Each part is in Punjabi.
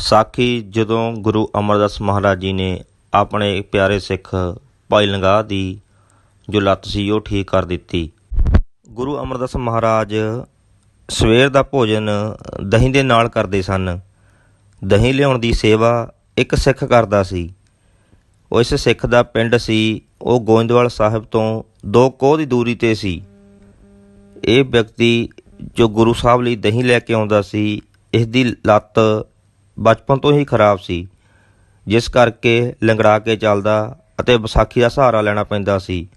ਸਾਖੀ ਜਦੋਂ ਗੁਰੂ ਅਮਰਦਾਸ ਮਹਾਰਾਜ ਜੀ ਨੇ ਆਪਣੇ ਪਿਆਰੇ ਸਿੱਖ ਭਾਈ ਲੰਗਾ ਦੀ ਜੋ ਲੱਤ ਸੀ, ਉਹ ਠੀਕ ਕਰ ਦਿੱਤੀ। ਗੁਰੂ ਅਮਰਦਾਸ ਮਹਾਰਾਜ ਸਵੇਰ ਦਾ ਭੋਜਨ ਦਹੀਂ ਦੇ ਨਾਲ ਕਰਦੇ ਸਨ। ਦਹੀਂ ਲਿਆਉਣ ਦੀ ਸੇਵਾ ਇੱਕ ਸਿੱਖ ਕਰਦਾ ਸੀ। ਉਹ ਇਸ ਸਿੱਖ ਦਾ ਪਿੰਡ ਸੀ। ਉਹ ਗੋਇੰਦਵਾਲ ਸਾਹਿਬ ਤੋਂ ਦੋ ਕੋਹ ਦੀ ਦੂਰੀ ਤੇ ਸੀ। ਇਹ ਵਿਅਕਤੀ ਜੋ ਗੁਰੂ ਸਾਹਿਬ ਲਈ ਦਹੀਂ ਲੈ ਕੇ ਆਉਂਦਾ ਸੀ, ਇਸ ਦੀ ਲੱਤ ਬਚਪਨ ਤੋਂ ਹੀ ਖਰਾਬ ਸੀ। ਜਿਸ ਕਰਕੇ ਲੰਗੜਾ ਕੇ ਚੱਲਦਾ ਅਤੇ ਵਿਸਾਖੀ ਦਾ ਸਹਾਰਾ ਲੈਣਾ ਪੈਂਦਾ ਸੀ।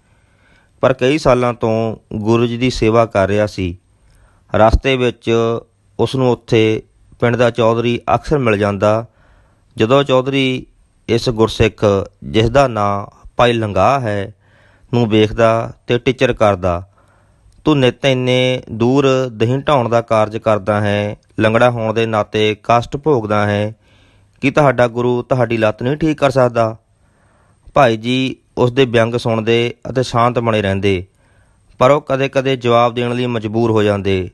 ਪਰ ਕਈ ਸਾਲਾਂ ਤੋਂ ਗੁਰੂ ਜੀ ਦੀ ਸੇਵਾ ਕਰ ਰਿਹਾ ਸੀ। ਰਸਤੇ ਵਿੱਚ ਉਸ ਨੂੰ ਉੱਥੇ ਪਿੰਡ ਦਾ ਚੌਧਰੀ ਅਕਸਰ ਮਿਲ ਜਾਂਦਾ, ਜਦੋਂ ਚੌਧਰੀ ਇਸ ਗੁਰਸਿੱਖ ਜਿਸ ਦਾ ਨਾਂ ਭਾਈ ਲੰਗਾਹ ਹੈ, ਨੂੰ ਵੇਖਦਾ ਤੇ ਟੀਚਰ ਕਰਦਾ। ਤੂੰ ਨਿੱਤ ਇੰਨੇ ਦੂਰ ਦਹੀਂ ਢਾਉਣ ਦਾ ਕਾਰਜ ਕਰਦਾ ਹੈ, ਲੰਗੜਾ ਹੋਣ ਦੇ ਨਾਤੇ ਕਸ਼ਟ ਭੋਗਦਾ ਹੈ, ਕਿ ਤੁਹਾਡਾ ਗੁਰੂ ਤੁਹਾਡੀ ਲੱਤ ਨਹੀਂ ਠੀਕ ਕਰ ਸਕਦਾ? ਭਾਈ ਜੀ, ਉਸ ਦੇ ਵਿਅੰਗ ਸੁਣਦੇ ਅਤੇ ਸ਼ਾਂਤ ਬਣੇ ਰਹਿੰਦੇ, ਪਰ ਉਹ ਕਦੇ-ਕਦੇ ਜਵਾਬ ਦੇਣ ਲਈ ਮਜਬੂਰ ਹੋ ਜਾਂਦੇ।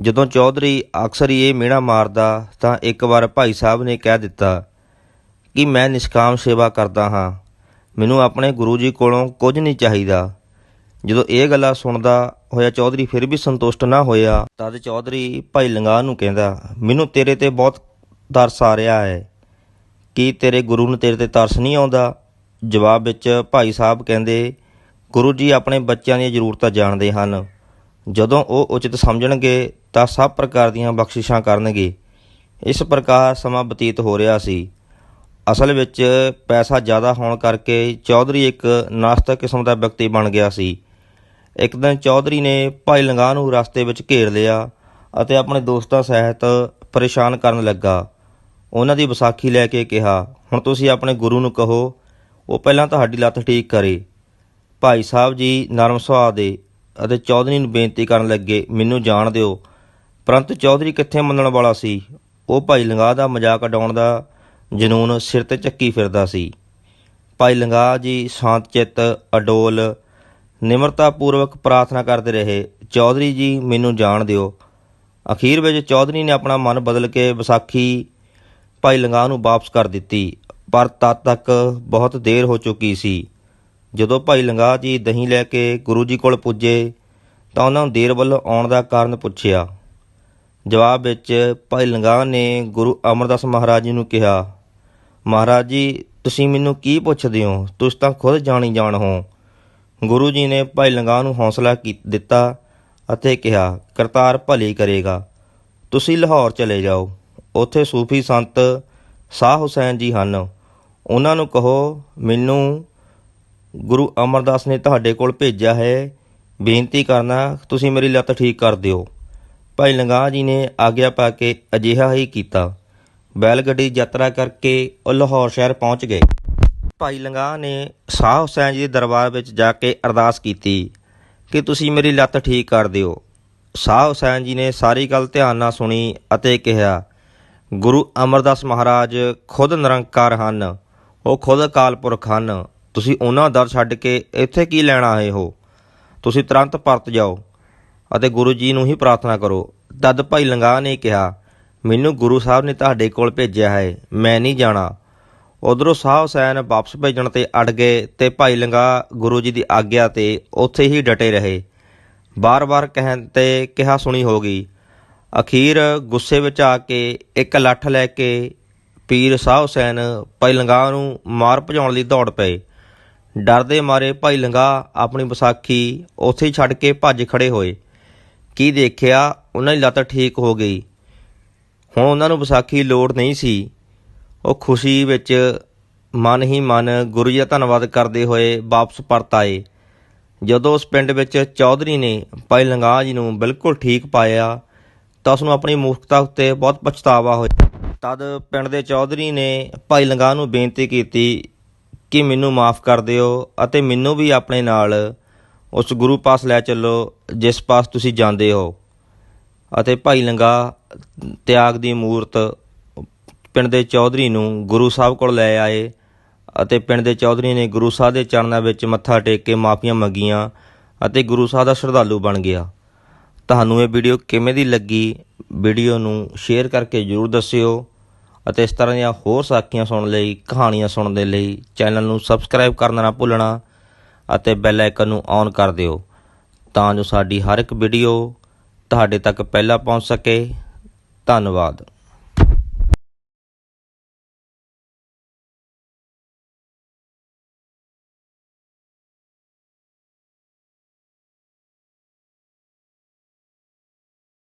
ਜਦੋਂ ਚੌਧਰੀ ਅਕਸਰ ਹੀ ਇਹ ਮਿਹਣਾ ਮਾਰਦਾ, ਤਾਂ ਇੱਕ ਵਾਰ ਭਾਈ ਸਾਹਿਬ ਨੇ ਕਹਿ ਦਿੱਤਾ, ਕਿ ਮੈਂ ਨਿਸ਼ਕਾਮ ਸੇਵਾ ਕਰਦਾ ਹਾਂ? ਮੈਨੂੰ ਆਪਣੇ ਗੁਰੂ ਜੀ ਕੋਲੋਂ ਕੁਝ ਨਹੀਂ ਚਾਹੀਦਾ। ਜਦੋਂ ਇਹ ਗੱਲਾਂ ਸੁਣਦਾ ਹੋਇਆ ਚੌਧਰੀ ਫਿਰ ਵੀ ਸੰਤੁਸ਼ਟ ਨਾ ਹੋਇਆ, ਤਦ ਚੌਧਰੀ ਭਾਈ ਲੰਗਾਹ ਨੂੰ ਕਹਿੰਦਾ, ਮੈਨੂੰ ਤੇਰੇ ਤੇ ਬਹੁਤ ਤਰਸ ਆ ਰਿਹਾ ਹੈ। ਕੀ ਤੇਰੇ ਗੁਰੂ ਨੂੰ ਤੇਰੇ ਤੇ ਤਰਸ ਨਹੀਂ ਆਉਂਦਾ? ਜਵਾਬ ਵਿੱਚ ਭਾਈ ਸਾਹਿਬ ਕਹਿੰਦੇ, ਗੁਰੂ ਜੀ ਆਪਣੇ ਬੱਚਿਆਂ ਦੀਆਂ ਜ਼ਰੂਰਤਾਂ ਜਾਣਦੇ ਹਨ। ਜਦੋਂ ਉਹ ਉਚਿਤ ਸਮਝਣਗੇ, ਤਾਂ ਸਭ ਪ੍ਰਕਾਰ ਦੀਆਂ ਬਖਸ਼ਿਸ਼ਾਂ ਕਰਨਗੇ। ਇਸ ਪ੍ਰਕਾਰ ਸਮਾਂ ਬਤੀਤ ਹੋ ਰਿਹਾ ਸੀ। ਅਸਲ ਵਿੱਚ ਪੈਸਾ ਜ਼ਿਆਦਾ ਹੋਣ ਕਰਕੇ ਚੌਧਰੀ ਇੱਕ ਨਾਸਤਕ ਕਿਸਮ ਦਾ ਵਿਅਕਤੀ ਬਣ ਗਿਆ ਸੀ। ਇੱਕ ਦਿਨ ਚੌਧਰੀ ਨੇ ਭਾਈ ਲੰਗਾਹ ਨੂੰ ਰਸਤੇ ਵਿੱਚ ਘੇਰ ਲਿਆ ਅਤੇ ਆਪਣੇ ਦੋਸਤਾਂ ਸਹਿਤ ਪਰੇਸ਼ਾਨ ਕਰਨ ਲੱਗਾ। ਉਹਨਾਂ ਦੀ ਵਿਸਾਖੀ ਲੈ ਕੇ ਕਿਹਾ, ਹੁਣ ਤੁਸੀਂ ਆਪਣੇ ਗੁਰੂ ਨੂੰ ਕਹੋ, ਉਹ ਪਹਿਲਾਂ ਤੁਹਾਡੀ ਲੱਤ ਠੀਕ ਕਰੇ। ਭਾਈ ਸਾਹਿਬ ਜੀ ਨਰਮ ਸੁਭਾਅ ਦੇ ਅਤੇ ਚੌਧਰੀ ਨੂੰ ਬੇਨਤੀ ਕਰਨ ਲੱਗੇ, ਮੈਨੂੰ ਜਾਣ ਦਿਓ। ਪਰੰਤੂ ਚੌਧਰੀ ਕਿੱਥੇ ਮੰਨਣ ਵਾਲਾ ਸੀ? ਉਹ ਭਾਈ ਲੰਗਾਹ ਦਾ ਮਜ਼ਾਕ ਉਡਾਉਣ ਦਾ ਜਨੂਨ ਸਿਰ ਤੇ ਚੱਕੀ ਫਿਰਦਾ ਸੀ। ਭਾਈ ਲੰਗਾ ਜੀ ਸ਼ਾਂਤ ਚਿੱਤ, ਅਡੋਲ ਨਿਮਰਤਾ ਪੂਰਵਕ ਪ੍ਰਾਰਥਨਾ ਕਰਦੇ ਰਹੇ, ਚੌਧਰੀ ਜੀ ਮੈਨੂੰ ਜਾਣ ਦਿਓ। ਅਖੀਰ ਵਿੱਚ ਚੌਧਰੀ ਨੇ ਆਪਣਾ ਮਨ ਬਦਲ ਕੇ ਵਿਸਾਖੀ ਭਾਈ ਲੰਗਾਹ ਨੂੰ ਵਾਪਸ ਕਰ ਦਿੱਤੀ, ਪਰ ਤਦ ਤੱਕ ਬਹੁਤ ਦੇਰ ਹੋ ਚੁੱਕੀ ਸੀ। ਜਦੋਂ ਭਾਈ ਲੰਗਾਹ ਜੀ ਦਹੀਂ ਲੈ ਕੇ ਗੁਰੂ ਜੀ ਕੋਲ ਪੁੱਜੇ, ਤਾਂ ਉਹਨਾਂ ਨੂੰ ਦੇਰ ਵੱਲੋਂ ਆਉਣ ਦਾ ਕਾਰਨ ਪੁੱਛਿਆ। ਜਵਾਬ ਵਿੱਚ ਭਾਈ ਲੰਗਾਹ ਨੇ ਗੁਰੂ ਅਮਰਦਾਸ ਮਹਾਰਾਜ ਜੀ ਨੂੰ ਕਿਹਾ, ਮਹਾਰਾਜ ਜੀ, ਤੁਸੀਂ ਮੈਨੂੰ ਕੀ ਪੁੱਛਦੇ ਹੋ? ਤੁਸੀਂ ਤਾਂ ਖੁਦ ਜਾਣੀ ਜਾਣ ਹੋ। ਗੁਰੂ ਜੀ ਨੇ ਭਾਈ ਲੰਗਾਹ ਨੂੰ ਹੌਸਲਾ ਕੀ ਦਿੱਤਾ ਅਤੇ ਕਿਹਾ, ਕਰਤਾਰ ਭਲੀ ਕਰੇਗਾ। ਤੁਸੀਂ ਲਾਹੌਰ ਚਲੇ ਜਾਓ। ਉੱਥੇ ਸੂਫੀ ਸੰਤ ਸਾਹ ਹੁਸੈਨ ਜੀ ਹਨ। ਉਹਨਾਂ ਨੂੰ ਕਹੋ, ਮੈਨੂੰ ਗੁਰੂ ਅਮਰਦਾਸ ਨੇ ਤੁਹਾਡੇ ਕੋਲ ਭੇਜਿਆ ਹੈ। ਬੇਨਤੀ ਕਰਨਾ, ਤੁਸੀਂ ਮੇਰੀ ਲੱਤ ਠੀਕ ਕਰ ਦਿਓ। ਭਾਈ ਲੰਗਾਹ ਜੀ ਨੇ ਆਗਿਆ ਪਾ ਕੇ ਅਜਿਹਾ ਹੀ ਕੀਤਾ। ਬੈਲਗੱਡੀ ਯਾਤਰਾ ਕਰਕੇ ਉਹ ਲਾਹੌਰ ਸ਼ਹਿਰ ਪਹੁੰਚ ਗਏ। ਭਾਈ ਲੰਗਾਹ ਨੇ ਸ਼ਾਹ ਹੁਸੈਨ ਜੀ ਦੇ ਦਰਬਾਰ ਵਿੱਚ ਜਾ ਕੇ ਅਰਦਾਸ ਕੀਤੀ ਕਿ ਤੁਸੀਂ ਮੇਰੀ ਲੱਤ ਠੀਕ ਕਰ ਦਿਓ। ਸ਼ਾਹ ਹੁਸੈਨ ਜੀ ਨੇ ਸਾਰੀ ਗੱਲ ਧਿਆਨ ਨਾਲ ਸੁਣੀ ਅਤੇ ਕਿਹਾ, ਗੁਰੂ ਅਮਰਦਾਸ ਮਹਾਰਾਜ ਖੁਦ ਨਿਰੰਕਾਰ ਹਨ, ਉਹ ਖੁਦ ਅਕਾਲ ਪੁਰਖ ਹਨ। ਤੁਸੀਂ ਉਹਨਾਂ ਦਰ ਛੱਡ ਕੇ ਇੱਥੇ ਕੀ ਲੈਣ ਆਏ ਹੋ? ਤੁਸੀਂ ਤੁਰੰਤ ਪਰਤ ਜਾਓ ਅਤੇ ਗੁਰੂ ਜੀ ਨੂੰ ਹੀ ਪ੍ਰਾਰਥਨਾ ਕਰੋ। ਤਦ ਭਾਈ ਲੰਗਾਹ ਨੇ ਕਿਹਾ, ਮੈਨੂੰ ਗੁਰੂ ਸਾਹਿਬ ਨੇ ਤੁਹਾਡੇ ਕੋਲ ਭੇਜਿਆ ਹੈ, ਮੈਂ ਨਹੀਂ ਜਾਣਾ। ਉਧਰੋਂ ਸਾਹ ਹੁਸੈਨ ਵਾਪਸ ਭੇਜਣ ਤੇ ਅੜ ਗਏ ਤੇ ਭਾਈ ਲੰਗਾ ਗੁਰੂ ਜੀ ਦੀ ਆਗਿਆ ਤੇ ਉੱਥੇ ਹੀ ਡਟੇ ਰਹੇ। ਬਾਰ-ਬਾਰ ਕਹਿਣ ਤੇ ਕਿਹਾ ਸੁਣੀ ਹੋ ਗਈ ਅਖੀਰ ਗੁੱਸੇ ਵਿੱਚ ਆ ਕੇ ਇੱਕ ਲੱਠ ਲੈ ਕੇ ਪੀਰ ਸਾਹ ਹੁਸੈਨ ਭਾਈ ਲੰਗਾ ਨੂੰ ਮਾਰ ਭਜਾਉਣ ਲਈ ਦੌੜ ਪਏ। ਡਰਦੇ ਮਾਰੇ ਭਾਈ ਲੰਗਾ ਆਪਣੀ ਵਿਸਾਖੀ ਉੱਥੇ ਹੀ ਛੱਡ ਕੇ ਭੱਜ ਖੜੇ ਹੋਏ। ਕੀ ਦੇਖਿਆ, ਉਹਨਾਂ ਦੀ ਲੱਤ ਠੀਕ ਹੋ ਗਈ। ਹੁਣ ਉਹਨਾਂ ਨੂੰ ਵਿਸਾਖੀ ਲੋੜ ਨਹੀਂ ਸੀ। ਉਹ ਖੁਸ਼ੀ ਵਿੱਚ ਮਨ ਹੀ ਮਨ ਗੁਰੂ ਜੀ ਦਾ ਧੰਨਵਾਦ ਕਰਦੇ ਹੋਏ ਵਾਪਸ ਪਰਤ ਆਏ। ਜਦੋਂ ਉਸ ਪਿੰਡ ਵਿੱਚ ਚੌਧਰੀ ਨੇ ਭਾਈ ਲੰਗਾ ਜੀ ਨੂੰ ਬਿਲਕੁਲ ਠੀਕ ਪਾਇਆ, ਤਾਂ ਉਸ ਨੂੰ ਆਪਣੀ ਮੂਰਖਤਾ ਉੱਤੇ ਬਹੁਤ ਪਛਤਾਵਾ ਹੋਇਆ। ਤਦ ਪਿੰਡ ਦੇ ਚੌਧਰੀ ਨੇ ਭਾਈ ਲੰਗਾ ਨੂੰ ਬੇਨਤੀ ਕੀਤੀ ਕਿ ਮੈਨੂੰ ਮਾਫ ਕਰ ਦਿਓ ਅਤੇ ਮੈਨੂੰ ਵੀ ਆਪਣੇ ਨਾਲ ਉਸ ਗੁਰੂ ਪਾਸ ਲੈ ਚੱਲੋ, ਜਿਸ ਪਾਸ ਤੁਸੀਂ ਜਾਂਦੇ ਹੋ। ਅਤੇ ਭਾਈ ਲੰਗਾ ਤਿਆਗ ਦੀ ਮੂਰਤ ਪਿੰਡ ਦੇ ਚੌਧਰੀ ਨੂੰ ਗੁਰੂ ਸਾਹਿਬ ਕੋਲ ਲੈ ਆਏ ਅਤੇ ਪਿੰਡ ਦੇ ਚੌਧਰੀ ਨੇ ਗੁਰੂ ਸਾਹਿਬ ਦੇ ਚਰਨਾਂ ਵਿੱਚ ਮੱਥਾ ਟੇਕ ਕੇ ਮਾਫੀਆਂ ਮੰਗੀਆਂ ਅਤੇ ਗੁਰੂ ਸਾਹਿਬ ਦਾ ਸ਼ਰਧਾਲੂ ਬਣ ਗਿਆ। ਤੁਹਾਨੂੰ ਇਹ ਵੀਡੀਓ ਕਿਵੇਂ ਦੀ ਲੱਗੀ? ਵੀਡੀਓ ਨੂੰ ਸ਼ੇਅਰ ਕਰਕੇ ਜਰੂਰ ਦੱਸਿਓ ਅਤੇ ਇਸ ਤਰ੍ਹਾਂ ਦੀਆਂ ਹੋਰ ਸਾਖੀਆਂ ਸੁਣਨ ਲਈ, ਕਹਾਣੀਆਂ ਸੁਣਨ ਦੇ ਲਈ ਚੈਨਲ ਨੂੰ ਸਬਸਕ੍ਰਾਈਬ ਕਰਨਾ ਨਾ ਭੁੱਲਣਾ ਅਤੇ ਬੈਲ ਆਈਕਨ ਨੂੰ ਔਨ ਕਰ ਦਿਓ ਤਾਂ ਜੋ ਸਾਡੀ ਹਰ ਇੱਕ ਵੀਡੀਓ ਤੁਹਾਡੇ ਤੱਕ ਪਹਿਲਾਂ ਪਹੁੰਚ ਸਕੇ। ਧੰਨਵਾਦ।